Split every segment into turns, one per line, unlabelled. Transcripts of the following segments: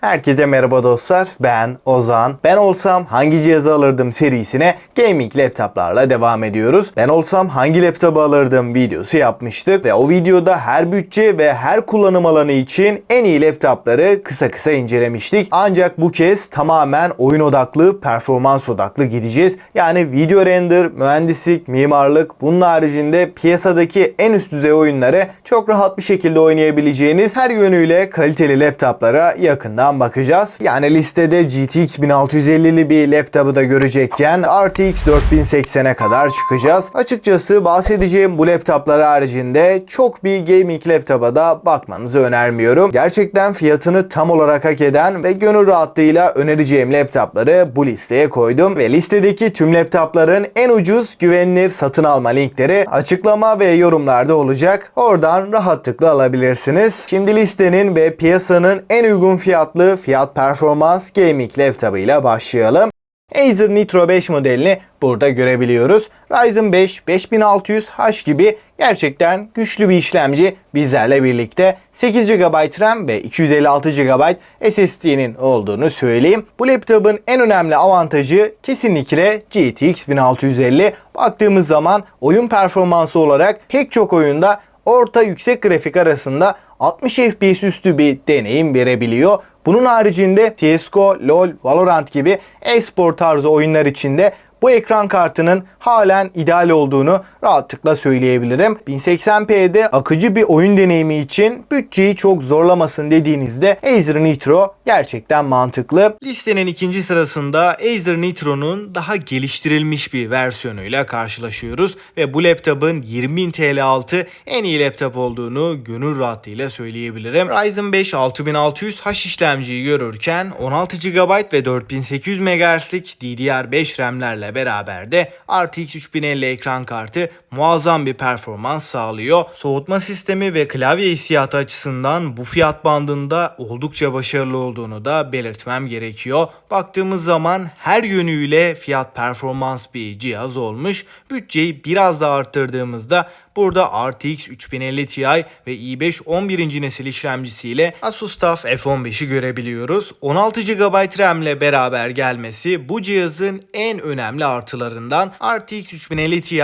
Herkese merhaba dostlar. Ben Ozan. Ben olsam hangi cihazı alırdım serisine gaming laptoplarla devam ediyoruz. Ben olsam hangi laptopu alırdım videosu yapmıştık ve o videoda her bütçe ve her kullanım alanı için en iyi laptopları kısa kısa incelemiştik. Ancak bu kez tamamen oyun odaklı, performans odaklı gideceğiz. Yani video render, mühendislik, mimarlık bunun haricinde piyasadaki en üst düzey oyunları çok rahat bir şekilde oynayabileceğiniz her yönüyle kaliteli laptoplara yakından bakacağız. Yani listede GTX 1650'li bir laptopu da görecekken RTX 4080'e kadar çıkacağız. Açıkçası bahsedeceğim bu laptoplar haricinde çok bir gaming laptopa da bakmanızı önermiyorum. Gerçekten fiyatını tam olarak hak eden ve gönül rahatlığıyla önereceğim laptopları bu listeye koydum ve listedeki tüm laptopların en ucuz güvenilir satın alma linkleri açıklama ve yorumlarda olacak. Oradan rahatlıkla alabilirsiniz. Şimdi listenin ve piyasanın en uygun fiyatlı fiyat performans gaming laptopuyla başlayalım. Acer Nitro 5 modelini burada görebiliyoruz. Ryzen 5 5600H gibi gerçekten güçlü bir işlemci bizlerle birlikte 8 GB RAM ve 256 GB SSD'nin olduğunu söyleyeyim. Bu laptopun en önemli avantajı kesinlikle GTX 1650. Baktığımız zaman oyun performansı olarak pek çok oyunda orta yüksek grafik arasında 60 FPS üstü bir deneyim verebiliyor. Bunun haricinde CSGO, LoL, Valorant gibi e-spor tarzı oyunlar içinde bu ekran kartının halen ideal olduğunu rahatlıkla söyleyebilirim. 1080p'de akıcı bir oyun deneyimi için bütçeyi çok zorlamasın dediğinizde Acer Nitro gerçekten mantıklı. Listenin ikinci sırasında Acer Nitro'nun daha geliştirilmiş bir versiyonuyla karşılaşıyoruz ve bu laptopun 20.000 TL altı en iyi laptop olduğunu gönül rahatlığıyla söyleyebilirim. Ryzen 5 6600H işlemciyi görürken 16 GB ve 4800 MHz'lik DDR5 RAM'lerle beraber de RTX 3050 ekran kartı muazzam bir performans sağlıyor. Soğutma sistemi ve klavye hissiyatı açısından bu fiyat bandında oldukça başarılı olduğunu da belirtmem gerekiyor. Baktığımız zaman her yönüyle fiyat performans bir cihaz olmuş. Bütçeyi biraz da arttırdığımızda Burada RTX 3050 Ti ve i5 11. nesil işlemcisiyle Asus TUF F15'i görebiliyoruz. 16 GB RAM ile beraber gelmesi bu cihazın en önemli artılarından. RTX 3050 Ti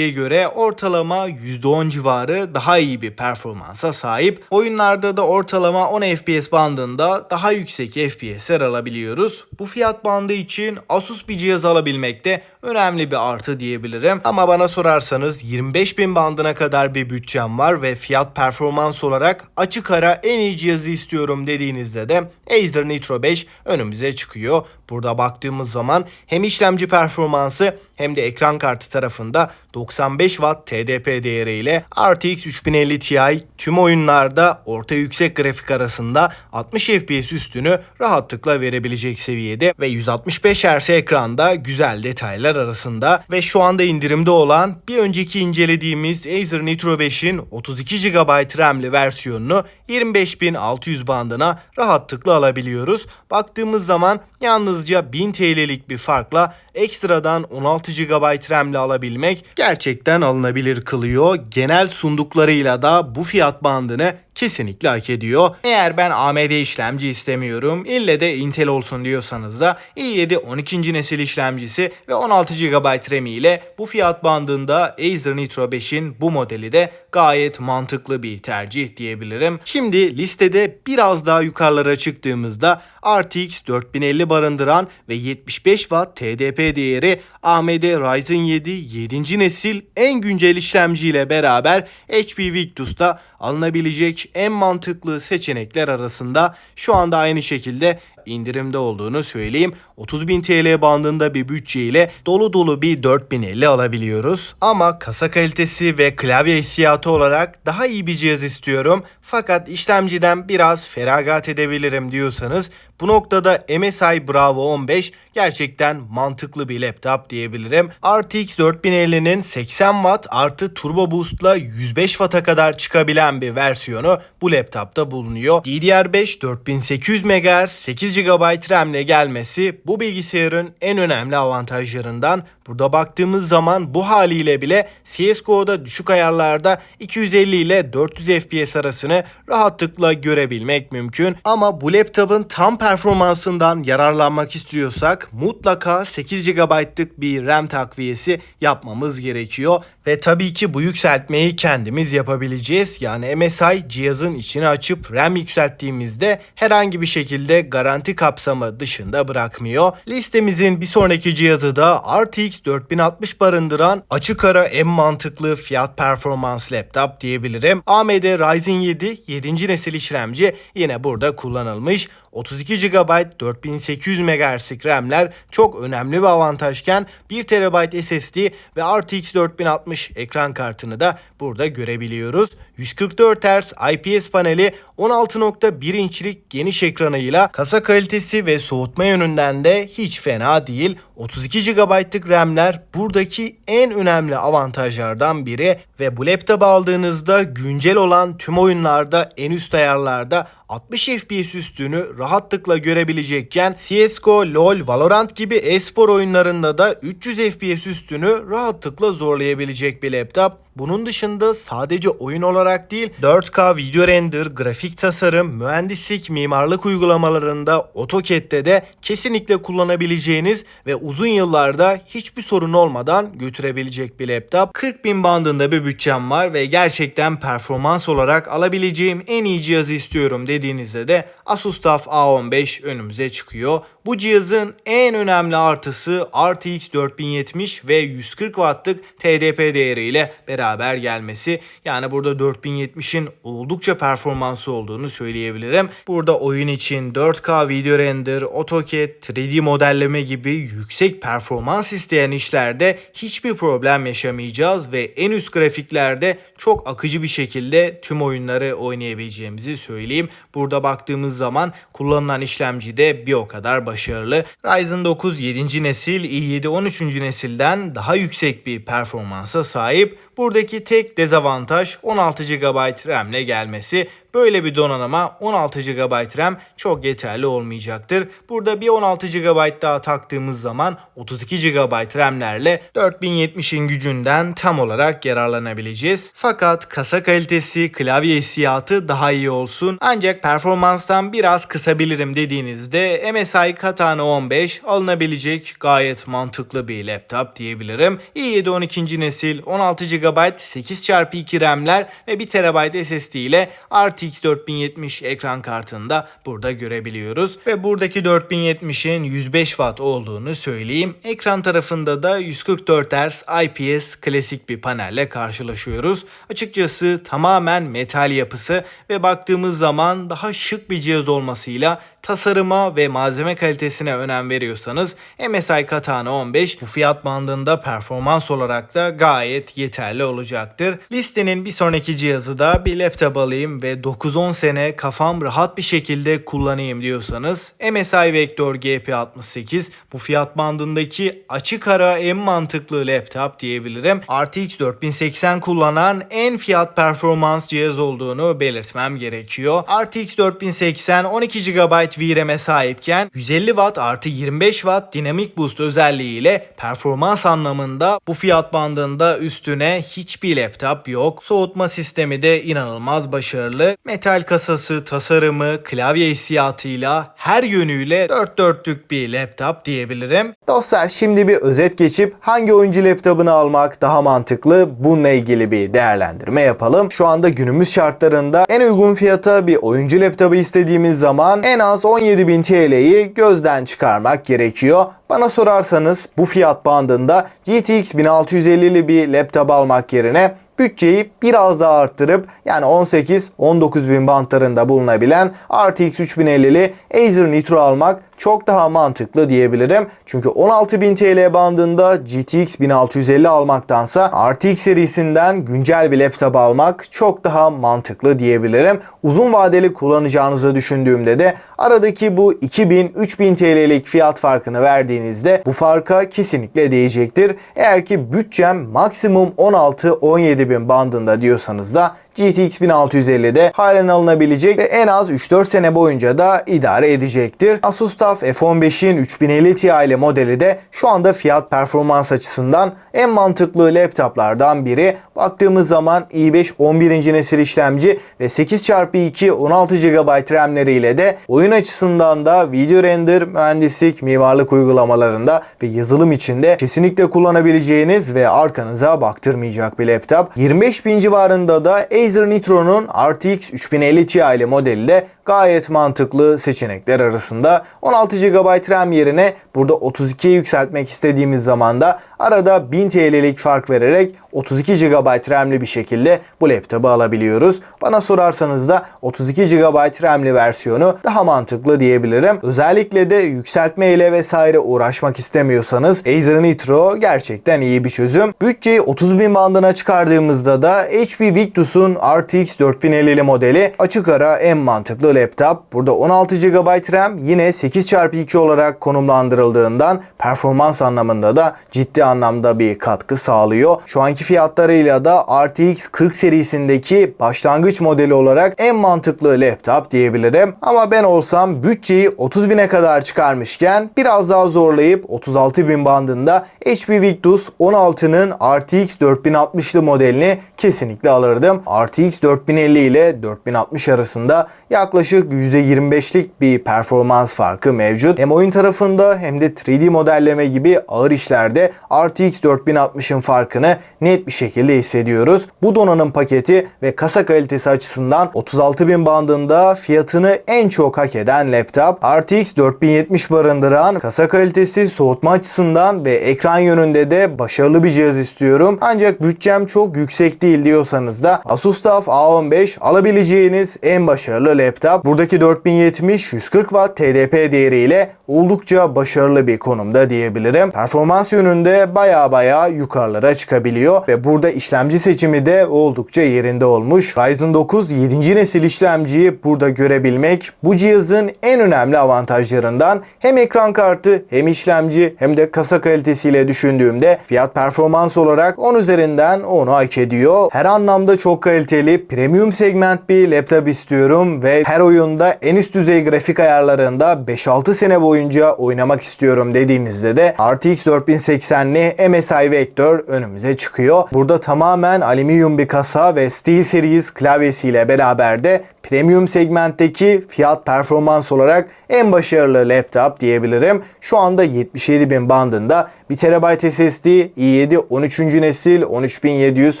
3050'ye göre ortalama %10 civarı daha iyi bir performansa sahip. Oyunlarda da ortalama 10 FPS bandında daha yüksek FPS'ler alabiliyoruz. Bu fiyat bandı için Asus bir cihaz alabilmekte önemli bir artı diyebilirim. Ama bana sorarsanız 25 bin bandına kadar bir bütçem var ve fiyat performans olarak açık ara en iyi cihazı istiyorum dediğinizde de Acer Nitro 5 önümüze çıkıyor. Burada baktığımız zaman hem işlemci performansı hem de ekran kartı tarafında 95 Watt TDP değeriyle RTX 3050 Ti tüm oyunlarda orta yüksek grafik arasında 60 FPS üstünü rahatlıkla verebilecek seviyede ve 165 Hz ekranda güzel detaylar arasında ve şu anda indirimde olan bir önceki incelediğimiz Acer Nitro 5'in 32 GB RAM'li versiyonunu 25.600 bandına rahatlıkla alabiliyoruz. Baktığımız zaman yalnızca 1000 TL'lik bir farkla ekstradan 16 GB RAM'le alabilmek gerçekten alınabilir kılıyor. Genel sunduklarıyla da bu fiyat bandını kesinlikle hak ediyor. Eğer ben AMD işlemci istemiyorum, ille de Intel olsun diyorsanız da i7 12. nesil işlemcisi ve 16 GB RAM ile bu fiyat bandında Acer Nitro 5'in bu modeli de gayet mantıklı bir tercih diyebilirim. Şimdi listede biraz daha yukarılara çıktığımızda RTX 4050 barındıran ve 75 Watt TDP değeri AMD Ryzen 7 7. nesil en güncel işlemciyle beraber HP Victus'ta alınabilecek en mantıklı seçenekler arasında şu anda aynı şekilde indirimde olduğunu söyleyeyim. 30.000 TL bandında bir bütçe ile dolu dolu bir 4050 alabiliyoruz. Ama kasa kalitesi ve klavye hissiyatı olarak daha iyi bir cihaz istiyorum. Fakat işlemciden biraz feragat edebilirim diyorsanız bu noktada MSI Bravo 15 gerçekten mantıklı bir laptop diyebilirim. RTX 4050'nin 80 Watt artı Turbo Boost'la 105 Watt'a kadar çıkabilen bir versiyonu bu laptopta bulunuyor. DDR5 4800 MHz 8 8 GB RAM ile gelmesi bu bilgisayarın en önemli avantajlarından. Burada baktığımız zaman bu haliyle bile CSGO'da düşük ayarlarda 250 ile 400 FPS arasını rahatlıkla görebilmek mümkün. Ama bu laptopun tam performansından yararlanmak istiyorsak mutlaka 8 GB'lık bir RAM takviyesi yapmamız gerekiyor. Ve tabii ki bu yükseltmeyi kendimiz yapabileceğiz. Yani MSI cihazın içini açıp RAM yükselttiğimizde herhangi bir şekilde garanti kapsamı dışında bırakmıyor. Listemizin bir sonraki cihazı da RTX 4060 barındıran açık ara en mantıklı fiyat performans laptop diyebilirim. AMD Ryzen 7 7. nesil işlemci yine burada kullanılmış. 32 GB 4800 MHz RAM'ler çok önemli bir avantajken 1 TB SSD ve RTX 4060 ekran kartını da burada görebiliyoruz. 144 Hz IPS paneli 16.1 inçlik geniş ekranıyla kasa kalitesi ve soğutma yönünden de hiç fena değil. 32 GB'lık RAM'ler buradaki en önemli avantajlardan biri ve bu laptop aldığınızda güncel olan tüm oyunlarda en üst ayarlarda 60 FPS üstünü rahatlıkla görebilecekken CSGO, LoL, Valorant gibi e-spor oyunlarında da 300 FPS üstünü rahatlıkla zorlayabilecek bir laptop. Bunun dışında sadece oyun olarak değil 4K video render, grafik tasarım, mühendislik, mimarlık uygulamalarında AutoCAD'de de kesinlikle kullanabileceğiniz ve uzun yıllarda hiçbir sorun olmadan götürebilecek bir laptop. 40 bin bandında bir bütçem var ve gerçekten performans olarak alabileceğim en iyi cihazı istiyorum dediğinizde de Asus TUF A15 önümüze çıkıyor. Bu cihazın en önemli artısı RTX 4070 ve 140 Watt'lık TDP değeriyle beraber gelmesi. Yani burada 4070'in oldukça performansı olduğunu söyleyebilirim. Burada oyun için 4K video render, AutoCAD, 3D modelleme gibi yüksek performans isteyen işlerde hiçbir problem yaşamayacağız ve en üst grafiklerde çok akıcı bir şekilde tüm oyunları oynayabileceğimizi söyleyeyim. Burada baktığımız zaman kullanılan işlemci de bir o kadar başarılı. Ryzen 9 7. nesil i7 13. nesilden daha yüksek bir performansa sahip. Buradaki tek dezavantaj 16 GB RAM ile gelmesi. Böyle bir donanıma 16 GB RAM çok yeterli olmayacaktır. Burada bir 16 GB daha taktığımız zaman 32 GB RAM'lerle 4070'in gücünden tam olarak yararlanabileceğiz. Fakat kasa kalitesi, klavye hissiyatı daha iyi olsun. Ancak performanstan biraz kısabilirim dediğinizde MSI Katana 15 alınabilecek gayet mantıklı bir laptop diyebilirim. i7 12. nesil 16 GB 8x2 RAM'ler ve 1 TB SSD ile RTX 4070 ekran kartında burada görebiliyoruz. Ve buradaki 4070'in 105 Watt olduğunu söyleyeyim. Ekran tarafında da 144 Hz IPS klasik bir panelle karşılaşıyoruz. Açıkçası tamamen metal yapısı ve baktığımız zaman daha şık bir cihaz olmasıyla tasarıma ve malzeme kalitesine önem veriyorsanız MSI Katana 15 bu fiyat bandında performans olarak da gayet yeterli olacaktır. Listenin bir sonraki cihazı da bir laptop alayım ve 9-10 sene kafam rahat bir şekilde kullanayım diyorsanız MSI Vector GP68 bu fiyat bandındaki açık ara en mantıklı laptop diyebilirim. RTX 4080 kullanan en fiyat performans cihaz olduğunu belirtmem gerekiyor. RTX 4080 12 GB VRAM'e sahipken 150 Watt artı 25 Watt dinamik boost özelliğiyle performans anlamında bu fiyat bandında üstüne hiçbir laptop yok. Soğutma sistemi de inanılmaz başarılı. Metal kasası, tasarımı, klavye hissiyatıyla her yönüyle dört dörtlük bir laptop diyebilirim. Dostlar şimdi bir özet geçip hangi oyuncu laptopunu almak daha mantıklı bununla ilgili bir değerlendirme yapalım. Şu anda günümüz şartlarında en uygun fiyata bir oyuncu laptopu istediğimiz zaman en az 17.000 TL'yi gözden çıkarmak gerekiyor. Bana sorarsanız bu fiyat bandında GTX 1650'li bir laptop almak yerine bütçeyi biraz daha arttırıp yani 18-19 bin bantlarında bulunabilen RTX 3050'li Acer Nitro almak çok daha mantıklı diyebilirim. Çünkü 16.000 TL bandında GTX 1650 almaktansa RTX serisinden güncel bir laptop almak çok daha mantıklı diyebilirim. Uzun vadeli kullanacağınızı düşündüğümde de aradaki bu 2000-3000 TL'lik fiyat farkını verdiğinizde bu farka kesinlikle değecektir. Eğer ki bütçem maksimum 16-17 bin bandında diyorsanız da GTX 1650'de halen alınabilecek ve en az 3-4 sene boyunca da idare edecektir. Asus TUF F15'in 3050 Ti ile modeli de şu anda fiyat performans açısından en mantıklı laptoplardan biri. Baktığımız zaman i5 11. nesil işlemci ve 8x2 16 GB RAM'leriyle de oyun açısından da video render, mühendislik, mimarlık uygulamalarında ve yazılım içinde kesinlikle kullanabileceğiniz ve arkanıza baktırmayacak bir laptop. 25.000 civarında da Acer Nitro'nun RTX 3050 Ti ile modeli de gayet mantıklı seçenekler arasında. 16 GB RAM yerine burada 32'ye yükseltmek istediğimiz zaman da arada 1000 TL'lik fark vererek 32 GB RAM'li bir şekilde bu laptopu alabiliyoruz. Bana sorarsanız da 32 GB RAM'li versiyonu daha mantıklı diyebilirim. Özellikle de yükseltme ile vesaire uğraşmak istemiyorsanız Acer Nitro gerçekten iyi bir çözüm. Bütçeyi 30.000 bandına çıkardığımızda da HP Victus'un RTX 4050 modeli açık ara en mantıklı laptop. Burada 16 GB RAM yine 8x2 olarak konumlandırıldığından performans anlamında da ciddi anlamda bir katkı sağlıyor. Şu anki fiyatlarıyla da RTX 40 serisindeki başlangıç modeli olarak en mantıklı laptop diyebilirim. Ama ben olsam bütçeyi 30.000'e kadar çıkarmışken biraz daha zorlayıp 36.000 bandında HP Victus 16'nın RTX 4060'lı modelini kesinlikle alırdım. RTX 4050 ile 4060 arasında yaklaşık %25'lik bir performans farkı mevcut. Hem oyun tarafında hem de 3D modelleme gibi ağır işlerde RTX 4060'ın farkını net bir şekilde hissediyoruz. Bu donanım paketi ve kasa kalitesi açısından 36.000 bandında fiyatını en çok hak eden laptop. RTX 4070 barındıran kasa kalitesi soğutma açısından ve ekran yönünde de başarılı bir cihaz istiyorum. Ancak bütçem çok yüksek değil diyorsanız da Asus TUF A15 alabileceğiniz en başarılı laptop. Buradaki 4070 140 Watt TDP değeriyle oldukça başarılı bir konumda diyebilirim. Performans yönünde baya baya yukarılara çıkabiliyor ve burada işlemci seçimi de oldukça yerinde olmuş. Ryzen 9 7. nesil işlemciyi burada görebilmek bu cihazın en önemli avantajlarından hem ekran kartı hem işlemci hem de kasa kalitesiyle düşündüğümde fiyat performans olarak 10 üzerinden 10'u hak ediyor. Her anlamda çok kaliteli premium segment bir laptop istiyorum ve her oyunda en üst düzey grafik ayarlarında 5-6 sene boyunca oynamak istiyorum dediğinizde de RTX 4080'li MSI Vector önümüze çıkıyor. Burada tamamen alüminyum bir kasa ve Steel Series klavyesiyle beraber de premium segmentteki fiyat performans olarak en başarılı laptop diyebilirim. Şu anda 77.000 bandında 1 TB SSD, i7 13. nesil 13700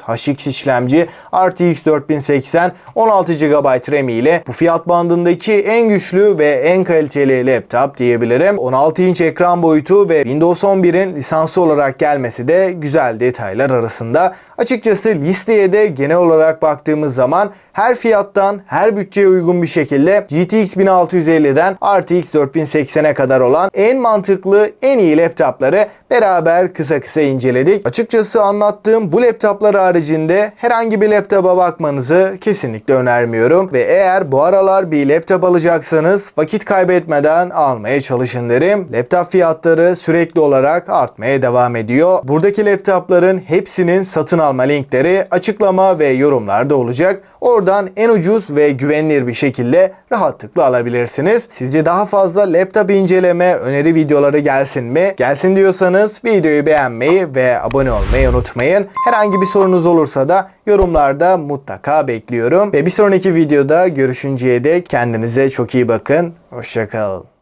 HX işlemci, RTX 4080, 16 GB RAM ile bu fiyat bandındaki en güçlü ve en kaliteli laptop diyebilirim. 16 inç ekran boyutu ve Windows 11'in lisansı olarak gelmesi de güzel detaylar arasında. Açıkçası listeye de genel olarak baktığımız zaman her fiyattan, bütçeye uygun bir şekilde GTX 1650'den RTX 4080'e kadar olan en mantıklı, en iyi laptopları beraber kısa kısa inceledik. Açıkçası anlattığım bu laptoplar haricinde herhangi bir laptopa bakmanızı kesinlikle önermiyorum. Ve eğer bu aralar bir laptop alacaksanız vakit kaybetmeden almaya çalışın derim. Laptop fiyatları sürekli olarak artmaya devam ediyor. Buradaki laptopların hepsinin satın alma linkleri açıklama ve yorumlarda olacak. Oradan en ucuz ve güvenilir bir şekilde rahatlıkla alabilirsiniz. Sizce daha fazla laptop inceleme öneri videoları gelsin mi? Gelsin diyorsanız videoyu beğenmeyi ve abone olmayı unutmayın. Herhangi bir sorunuz olursa da yorumlarda mutlaka bekliyorum. Ve bir sonraki videoda görüşünceye dek kendinize çok iyi bakın. Hoşçakalın.